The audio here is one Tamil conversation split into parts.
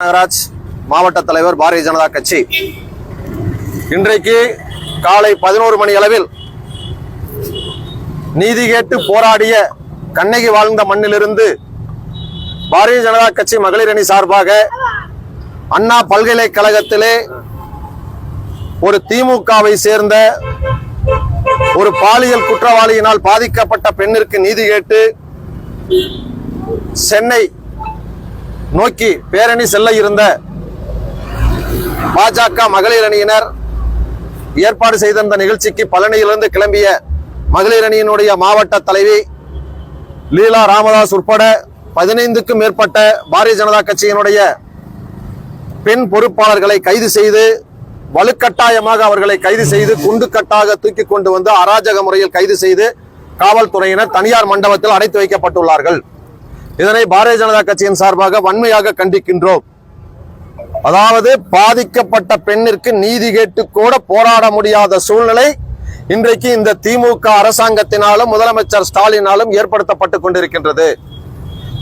நாகராஜ் மாவட்ட தலைவர் பாரதிய ஜனதா கட்சி. இன்றைக்கு காலை பதினோரு மணி அளவில் நீதி கேட்டு போராடிய கண்ணகி வாழ்ந்த மண்ணிலிருந்து பாரதிய ஜனதா கட்சி மகளிர் அணி சார்பாக அண்ணா பல்கலைக்கழகத்திலே ஒரு திமுகவை சேர்ந்த ஒரு பாலியல் குற்றவாளியினால் பாதிக்கப்பட்ட பெண்ணிற்கு நீதி கேட்டு சென்னை நோக்கி பேரணி செல்ல இருந்த பாஜக மகளிர் அணியினர் ஏற்பாடு செய்திருந்த நிகழ்ச்சிக்கு பழனியிலிருந்து கிளம்பிய மகளிர் அணியினுடைய மாவட்ட தலைவி லீலா ராமதாஸ் உட்பட பதினைந்துக்கும் மேற்பட்ட பாரதிய ஜனதா கட்சியினுடைய பெண் பொறுப்பாளர்களை கைது செய்து வலுக்கட்டாயமாக அவர்களை கைது செய்து குண்டு கட்டாக தூக்கி கொண்டு வந்து அராஜக முறையில் கைது செய்து காவல்துறையினர் தனியார் மண்டபத்தில் அடைத்து வைக்கப்பட்டுள்ளார்கள். இதனை பாரதிய ஜனதா கட்சியின் சார்பாக வன்மையாக கண்டிக்கின்றோம். அதாவது பாதிக்கப்பட்ட பெண்ணிற்கு நீதி கேட்டு கூட போராட முடியாத சூழ்நிலை இன்றைக்கு இந்த திமுக அரசாங்கத்தினாலும் முதலமைச்சர் ஸ்டாலினாலும் ஏற்படுத்தப்பட்டு கொண்டிருக்கின்றது.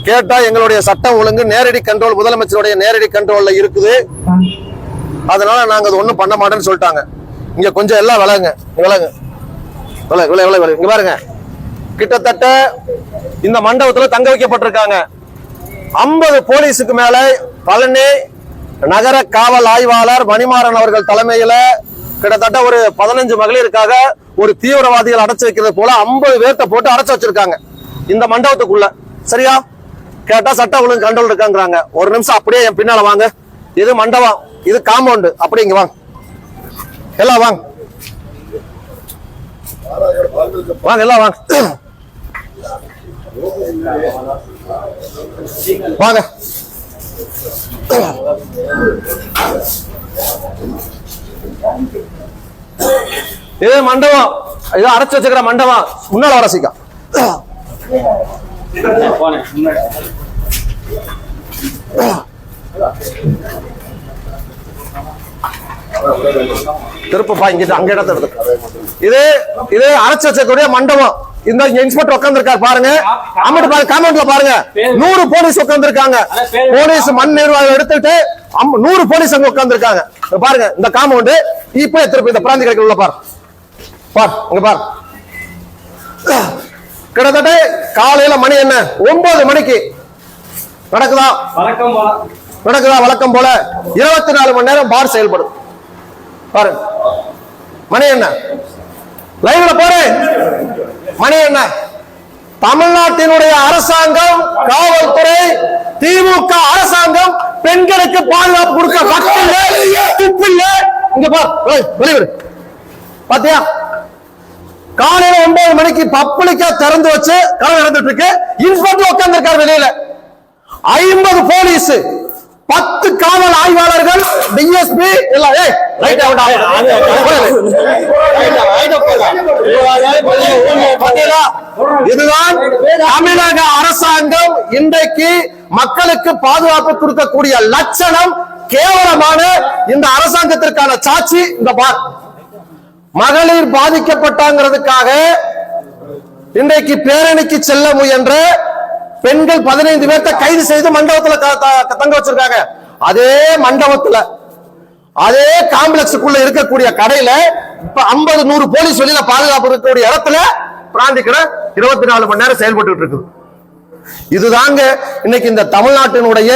கேட்டா எங்களுடைய சட்டம் ஒழுங்கு நேரடி கண்ட்ரோல் முதலமைச்சருடைய நேரடி கண்ட்ரோல்ல இருக்குது. அதனால நாங்க அது ஒண்ணும் பண்ண மாட்டேன்னு சொல்லிட்டாங்க. இங்க கொஞ்சம் எல்லாம் விலகுங்க. விலகு விலை விலை விலகு. இங்க பாருங்க. கிட்டத்தட்ட இந்த மண்டபத்துல தங்க வைக்கப்பட்டிருக்காங்க. ஐம்பது போலீஸுக்கு மேல பழனி நகர காவல் ஆய்வாளர் மணிமாறன் அவர்கள் தலைமையில கிட்டத்தட்ட ஒரு பதினஞ்சு மகளிருக்காக ஒரு தீவிரவாதிகள் அடைச்சு வைக்கிறது போல ஐம்பது பேர்த்த போட்டு அடைச்சு வச்சிருக்காங்க. இந்த மண்டபத்துக்குள்ள. சரியா? கேட்டா சட்ட ஒழுங்கு கண்ட்ரோல் இருக்காங்கிறாங்க. ஒரு நிமிஷம் அப்படியே என் பின்னால வாங்க. இது மண்டபம். இது காம்பவுண்டு அப்படி இங்க வாங்க. எல்லாம் வாங்க. வாங்க எல்லாம் வாங்க. வாங்க. இது மண்டபம். இது அடைச்சு வச்சுக்கிற மண்டபம். முன்னால வர சீக்கா திருப்பப்பா இங்கிட்ட அங்க இடத்த எடுத்து இது இது அரைச்சு வச்சக்கூடிய மண்டபம். இந்த இன்ஸ்பெக்டர் உட்கார்ந்திருக்காரு பாருங்க. அம்மட்டு பாருங்க காமெண்ட்ல பாருங்க. நூறு போலீஸ் உட்கார்ந்திருக்காங்க போலீஸ் மண் நிர்வாகம் எடுத்துட்டு நூறு போலீஸ் அங்க உட்கார்ந்திருக்காங்க இங்க பாருங்க இந்த காம்பவுண்ட் இப்ப திருப்பி இந்த பிராந்தி கிடைக்கல உள்ள பாரு. பார் இங்க பார். கிட்டத்தட்ட காலையில மணி என்ன? ஒன்பது மணிக்கு. நடக்குதா? நடக்குதா? வழக்கம் போல. இருபத்தி நாலு மணி நேரம் பார் செயல்படும். பாரு மணி என்ன? லைவ்ல போறேன் மணி என்ன? தமிழ்நாட்டினுடைய அரசாங்கம் காவல்துறை திமுக அரசாங்கம் பெண்களுக்கு பாதுகாப்பு கொடுக்க வக்கில்ல துப்பில்ல. இங்க பாரு பாத்தியா? காலையில ஒன்பது மணிக்கு பப்ளிக்கா திறந்து வச்சு கடை நடந்துட்டு இருக்கு. இன்ஸ்பெக்டர் உட்கார்ந்து வெளியில. ஐம்பது போலீஸ். பத்து காவல் ஆய்வாளர்கள் டிஎஸ்பி எல்லாம் ஏய் ரைட் அவுட்? இதுதான் தமிழக அரசாங்கம் இன்றைக்கு மக்களுக்கு பாதுகாப்பு கொடுக்கக்கூடிய லட்சணம் கேவலமான இந்த அரசாங்கத்திற்கான சாட்சி. இந்த பார். மகளிர் பாதிக்கப்பட்டாங்கிறதுக்காக இன்றைக்கு பேரணிக்கு செல்ல முயன்ற பெண்கள் பதினைந்து பேர்த்த கைது செய்து மண்டபத்துல க- தங்க வச்சிருக்காங்க. அதே மண்டபத்துல அதே காம்ப்ளெக்ஸுக்குள்ள இருக்கக்கூடிய கடையில இப்ப ஐம்பது நூறு போலீஸ் வெளியில பாதுகாப்பு இருக்கக்கூடிய இடத்துல பிராந்தி கடை இருபத்தி நாலு மணி நேரம் செயல்பட்டு இருக்குது. இதுதாங்க இன்னைக்கு இந்த தமிழ்நாட்டினுடைய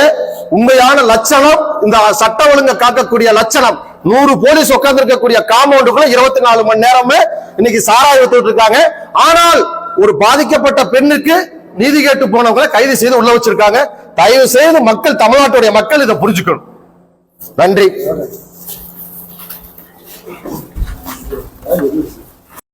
உண்மையான லட்சணம் இந்த சட்ட ஒழுங்கை காக்கக்கூடிய லட்சணம். நூறு போலீஸ் உட்கார்ந்து இருக்கக்கூடிய காம்பவுண்டுக்குள்ள இருபத்தி நாலு மணி நேரமே இன்னைக்கு சாராய வித்துட்டு இருக்காங்க. ஆனால் ஒரு பாதிக்கப்பட்ட பெண்ணுக்கு நீதி கேட்டு போனவங்களை கைது செய்து உள்ள வச்சிருக்காங்க. தயவு செய்து மக்கள் தமிழ்நாட்டுடைய மக்கள் இதை புரிஞ்சுக்கணும். நன்றி.